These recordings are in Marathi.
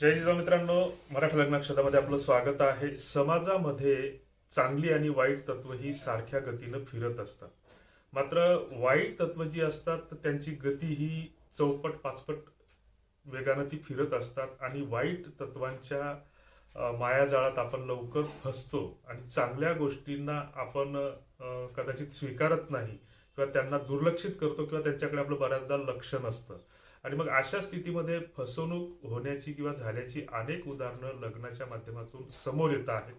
जय जिजाऊ मित्रांनो मराठा लग्नाक्षरामध्ये आपलं स्वागत आहे. समाजामध्ये चांगली आणि वाईट तत्व ही सारख्या गतीनं फिरत असतात. मात्र वाईट तत्व जी असतात तर त्यांची गती ही चौपट पाचपट वेगानं ती फिरत असतात. आणि वाईट तत्वांच्या मायाजाळात आपण लवकर फसतो. आणि चांगल्या गोष्टींना आपण कदाचित स्वीकारत नाही. किंवा त्यांना दुर्लक्षित करतो किंवा त्यांच्याकडे आपलं बऱ्याचदा लक्ष नसतं. आणि मग अशा स्थितीमध्ये फसवणूक होण्याची किंवा झाल्याची अनेक उदाहरणं लग्नाच्या माध्यमातून समोर येत आहेत.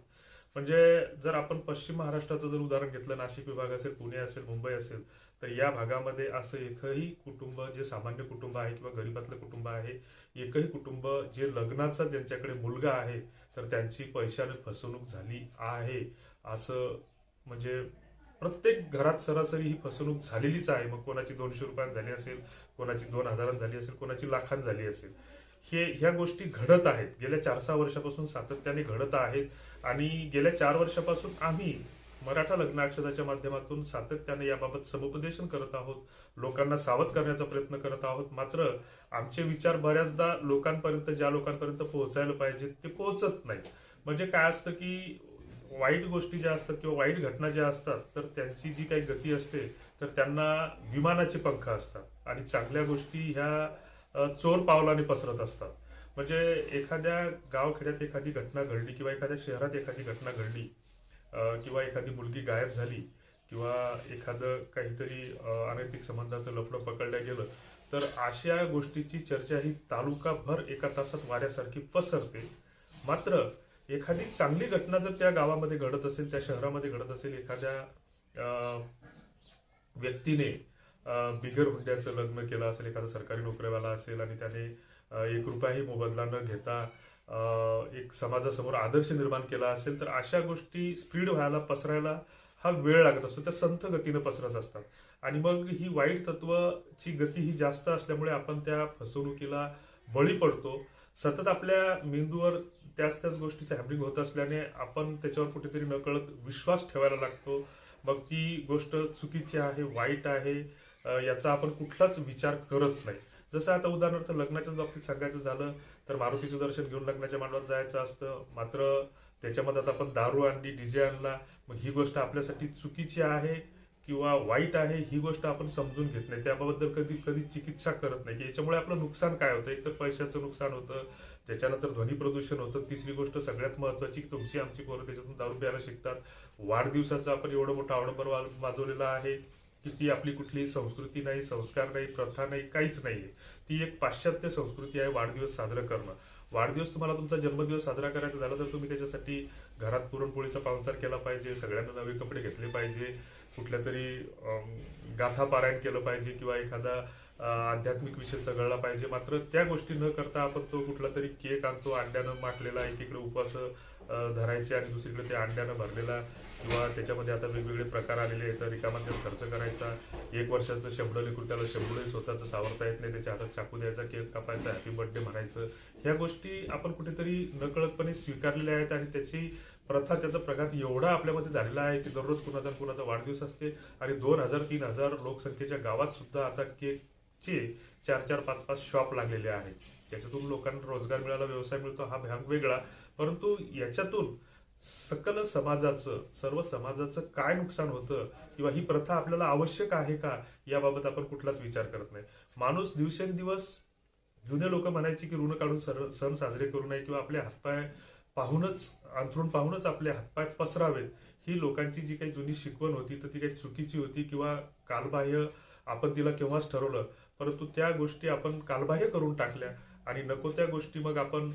म्हणजे जर आपण पश्चिम महाराष्ट्राचं जर उदाहरण घेतलं नाशिक विभाग असेल पुणे असेल मुंबई असेल तर या भागामध्ये असं एकही कुटुंब जे सामान्य कुटुंब आहे किंवा गरीबातलं कुटुंब आहे एकही कुटुंब जे लग्नाचा ज्यांच्याकडे मुलगा आहे तर त्यांची पैशाने फसवणूक झाली आहे. असं म्हणजे प्रत्येक घरात सरासरी ही फसवणूक झालेलीच आहे. मग कोणाची दोनशे रुपयात झाली असेल कोणाची दोन हजारात झाली असेल कोणाची लाखात झाली असेल. हे ह्या गोष्टी घडत आहेत. गेल्या चार सहा वर्षापासून सातत्याने घडत आहेत. आणि गेल्या चार वर्षापासून आम्ही मराठा लग्नाक्षराच्या माध्यमातून सातत्याने याबाबत समुपदेशन करत आहोत. लोकांना सावध करण्याचा प्रयत्न करत आहोत. मात्र आमचे विचार बऱ्याचदा लोकांपर्यंत ज्या लोकांपर्यंत पोहोचायला पाहिजेत ते पोहोचत नाही म्हणजे काय असतं की वाईट गोष्टी ज्या असतात किंवा वाईट घटना ज्या असतात तर त्यांची जी काही गती असते तर त्यांना विमानाचे पंख असतात. आणि चांगल्या गोष्टी ह्या चोर पावलाने पसरत असतात. म्हणजे एखाद्या गावखेड्यात एखादी घटना घडली किंवा एखाद्या शहरात एखादी घटना घडली किंवा एखादी मुलगी गायब झाली किंवा एखादं काहीतरी अनैतिक संबंधाचं लफडं पकडलं गेलं तर अशा गोष्टीची चर्चा ही तालुकाभर एका तासात वाऱ्यासारखी पसरते. मात्र एखादी चांगली घटना जर त्या गावामध्ये घडत असेल त्या शहरामध्ये घडत असेल एखाद्या व्यक्तीने बिगर हुंड्याचं लग्न केलं असेल एखादा सरकारी नोकरीवाला असेल आणि त्याने एक रुपयाही मोबदला न घेता एक समाजासमोर आदर्श निर्माण केला असेल तर अशा गोष्टी स्पीड व्हायला पसरायला हा वेळ लागत असतो. त्या संथ गतीनं पसरत असतात. आणि मग ही वाईट तत्वची गती ही जास्त असल्यामुळे आपण त्या फसवणुकीला बळी पडतो. सतत आपल्या मेंदूवर त्याच त्याच गोष्टीचं हॅपनिंग होत असल्याने आपण त्याच्यावर कुठेतरी नकळत विश्वास ठेवायला लागतो. मग ती गोष्ट चुकीची आहे वाईट आहे याचा आपण कुठलाच विचार करत नाही. जसं आता उदाहरणार्थ लग्नाच्याच बाबतीत सांगायचं झालं तर मारुतीचं दर्शन घेऊन लग्नाच्या मांडवात जायचं असतं. मात्र त्याच्यामध्ये आता आपण दारू आणली डीजे आणला. मग ही गोष्ट आपल्यासाठी चुकीची आहे. किंवा वाईट आहे ही गोष्ट आपण समजून घेत नाही. त्याबद्दल कधी कधी चिकित्सा करत नाही. की याच्यामुळे आपलं नुकसान काय होतं? एक तर पैशाचं नुकसान होतं त्याच्यानंतर ध्वनी प्रदूषण होतं. तिसरी गोष्ट सगळ्यात महत्वाची की तुमची आमची पोरं त्याच्यातून दारू प्यायला शिकतात. वाढदिवसाचा आपण एवढं मोठं आवडंबर वाजवलेला वाजवलेलं आहे की ती आपली कुठलीही संस्कृती नाही संस्कार नाही प्रथा नाही काहीच नाहीये. ती एक पाश्चात्य संस्कृती आहे वाढदिवस साजरा करणं. वाढदिवस तुम्हाला तुमचा जन्मदिवस साजरा करायचा झाला तर तुम्ही त्याच्यासाठी घरात पुरणपोळीचा पाहुणचार केला पाहिजे सगळ्यांना नवे कपडे घेतले पाहिजे कुठल्या तरी गाथा पारायण केलं पाहिजे किंवा एखादा आध्यात्मिक विषय चघळला पाहिजे. मात्र त्या गोष्टी न करता आपण तो कुठला तरी केक आणतो अंड्यानं माटलेला एकीकडे उपवास धरायचे आणि दुसरीकडे ते अंड्यानं भरलेला किंवा त्याच्यामध्ये आता वेगवेगळे प्रकार आलेले आहेत. तर खर्च करायचा एक वर्षाचं शब्द लिखून त्याला शब्दही स्वतःचं सावरता येत नाही त्याच्या हातात चाकू द्यायचा केक कापायचा हॅपी बर्थडे म्हणायचं. ह्या गोष्टी आपण कुठेतरी नकळतपणे स्वीकारलेल्या आहेत आणि त्याची प्रथा त्याचा प्रघात एवढा आपल्यामध्ये झालेला आहे की दररोज कुणाचा कुणाचा वाढदिवस असते आणि दोन हजार तीन हजार लोकसंख्येच्या गावात सुद्धा आता केकचे चार चार पाच पाच शॉप लागलेले आहेत. त्याच्यातून लोकांना रोजगार मिळाला व्यवसाय मिळतो हा भाग वेगळा. परंतु याच्यातून सकल समाजाचं सर्व समाजाचं काय नुकसान होतं किंवा ही प्रथा आपल्याला आवश्यक आहे का याबाबत आपण कुठलाच विचार करत नाही. माणूस दिवसेंदिवस जुने लोक म्हणायचे की ऋण काढून सर सण साजरे करू नये किंवा आपले हातपाय पाहूनच अंथरून पाहूनच आपले हातपाय पसरावेत. ही लोकांची जी काही जुनी शिकवण होती तर ती काही चुकीची होती किंवा कालबाह्य आपण तिला केव्हाच ठरवलं. परंतु त्या गोष्टी आपण कालबाह्य करून टाकल्या आणि नको त्या गोष्टी मग आपण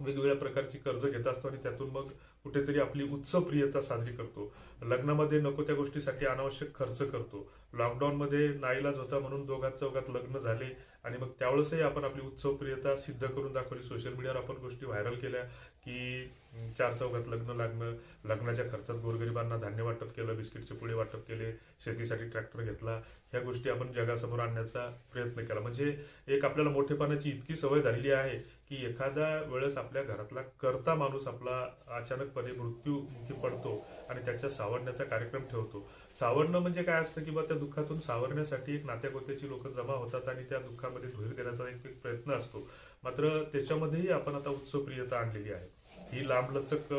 वेगवेगळ्या प्रकारची कर्ज घेत असतो आणि त्यातून मग कुठेतरी आपली उत्सवप्रियता साजरी करतो. लग्नामध्ये नको त्या गोष्टीसाठी अनावश्यक खर्च करतो. लॉकडाऊनमध्ये नाईलाज होता म्हणून दोघात चौघात लग्न झाले आणि मग त्यावेळेसही आपण आपली उत्सवप्रियता सिद्ध करून दाखवली. सोशल मीडियावर आपण गोष्टी व्हायरल केल्या की चार चौघात लग्न लागणं लग्नाच्या खर्चात गोरगरिबांना धान्य वाटप केलं बिस्किटचे पुढे वाटप केले शेतीसाठी ट्रॅक्टर घेतला. ह्या गोष्टी आपण जगासमोर आणण्याचा प्रयत्न केला. म्हणजे एक आपल्याला मोठेपणाची इतकी सवय झालेली आहे की एखाद्या वेळेस आपल्या घरातला करता माणूस आपला अचानकपणे मृत्यूमुखी पडतो आणि त्याच्या सावरण्याचा कार्यक्रम ठेवतो. सावरणं म्हणजे काय असतं की बा त्या दुःखातून सावरण्यासाठी एक नात्यागोत्याची लोक जमा होतात आणि त्या दुःखामध्ये धुर देण्याचा एक प्रयत्न असतो. मात्र त्याच्यामध्येही आपण आता उत्सवप्रियता आणलेली आहे. ही लांबलचक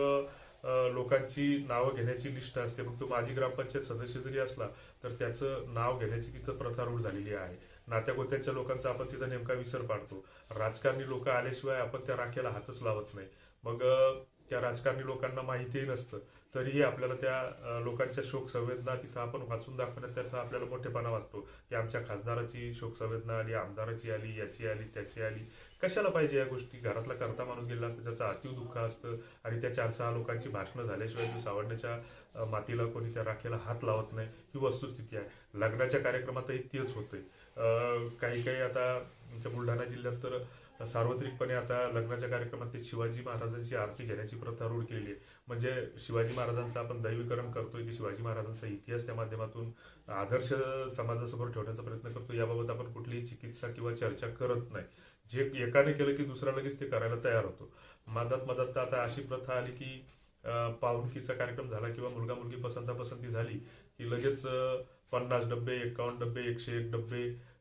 लोकांची नावं घेण्याची लिस्ट असते. मग तो माजी ग्रामपंचायत सदस्य जरी असला तर त्याचं नाव घेण्याची तिथं प्रथा रूढ झालेली आहे. नात्यागोत्याच्या लोकांचा आपण तिथं नेमका विसर पाडतो. राजकारणी लोक आल्याशिवाय आपण त्या राख्याला हातच लावत नाही. मग त्या राजकारणी लोकांना माहितीही नसतं. तरीही आपल्याला त्या लोकांच्या शोक संवेदना तिथं आपण वाचून दाखवण्यात त्याचा आपल्याला मोठेपणा वाचतो. की आमच्या खासदाराची शोक संवेदना आली आमदाराची आली याची आली त्याची आली. कशाला पाहिजे या गोष्टी? घरातला करता माणूस गेला असतं त्याचं अतीव दुःख असतं आणि त्या चार सहा लोकांची भाषणं झाल्याशिवाय तो सावडण्याच्या मातीला कोणी त्या राखेला हात लावत नाही ही वस्तुस्थिती आहे. लग्नाच्या कार्यक्रमातही तेच होतंय. काही काही आता आमच्या बुलढाणा जिल्ह्यात तर सार्वत्रिकपणे आता लग्नाच्या कार्यक्रमात ते शिवाजी महाराजांची आरती घेण्याची प्रथा रूढ केली आहे. म्हणजे शिवाजी महाराजांचं आपण दैवीकरण करतोय की शिवाजी महाराजांचा इतिहास त्या माध्यमातून आदर्श समाजासमोर ठेवण्याचा प्रयत्न करतो याबाबत आपण कुठलीही चिकित्सा किंवा चर्चा करत नाही. जे एकाने केलं की दुसरा लगेच ते करायला तयार होतो. मधात मधात तर आता अशी प्रथा आली की पाहुणकीचा कार्यक्रम झाला किंवा मुलगा मुलगी पसंता पसंती झाली की लगेच पन्नास डबे एकावन्न डबे एकशे एक डबे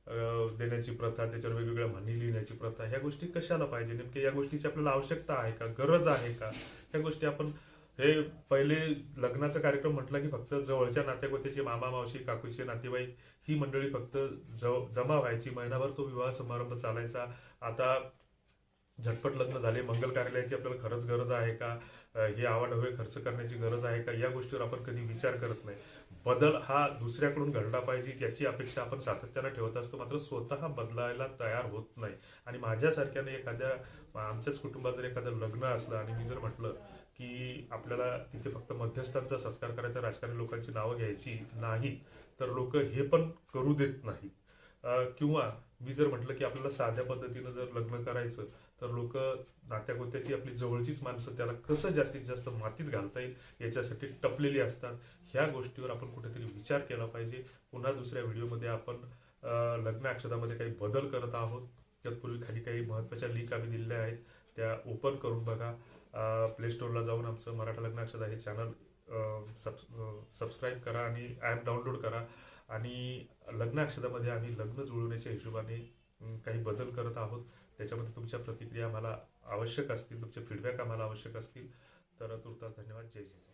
देण्याची प्रथा त्याच्यावर वेगवेगळ्या म्हणी लिहिण्याची प्रथा ह्या गोष्टी कशाला पाहिजे? नेमके या गोष्टीची आपल्याला आवश्यकता आहे का? गरज आहे का? ह्या गोष्टी आपण हे पहिले लग्नाचा कार्यक्रम म्हटला की फक्त जवळच्या नातेगोत्याचे मामा मावशी काकूचे नातेवाईक ही मंडळी फक्त जव- जमा व्हायची. महिनाभर तो विवाह समारंभ चालायचा. आता झटपट लग्न झाले मंगल कार्यालयाची आपल्याला खरंच गरज आहे का? हे आवाढवे खर्च करण्याची गरज आहे का? या गोष्टीवर आपण कधी विचार करत नाही. बदल हा दुसऱ्याकडून घडला पाहिजे याची अपेक्षा आपण सातत्यानं ठेवत असतो. मात्र स्वतः बदलायला तयार होत नाही. आणि माझ्यासारख्याने एखाद्या आमच्याच कुटुंबात जर एखादं लग्न असलं आणि मी जर म्हटलं की आपल्याला तिथे फक्त मध्यस्थांचा सत्कार करायचा राजकारणी लोकांची नावं घ्यायची नाही तर लोक हे पण करू देत नाहीत. किंवा मी जर म्हटलं की आपल्याला साध्या पद्धतीनं जर लग्न करायचं तर लोक नात्यागोत्याची आपली जवळचीच माणसं त्याला कसं जास्तीत जास्त मातीत घालता येईल याच्यासाठी टपलेली असतात. ह्या गोष्टीवर आपण कुठेतरी विचार केला पाहिजे. पुन्हा दुसऱ्या व्हिडिओमध्ये आपण लग्नाक्षतामध्ये लग्न अक्षतामध्ये काही बदल करत आहोत. तत्पूर्वी खाली काही महत्त्वाच्या लिंक आम्ही दिलेल्या आहेत. त्या ओपन करून बघा. प्ले स्टोरला जाऊन आमचं मराठा लग्न अक्षता हे चॅनल सबस्क्राईब करा आणि ॲप डाउनलोड करा. आणि लग्न अक्षतामध्ये आम्ही लग्न जुळवण्याच्या हिशोबाने काही बदल करत आहोत. त्याच्यामध्ये तुमच्या प्रतिक्रिया आम्हाला आवश्यक असतील तुमचे फीडबॅक आम्हाला आवश्यक असतील. तर तुर्तास धन्यवाद. जय जय.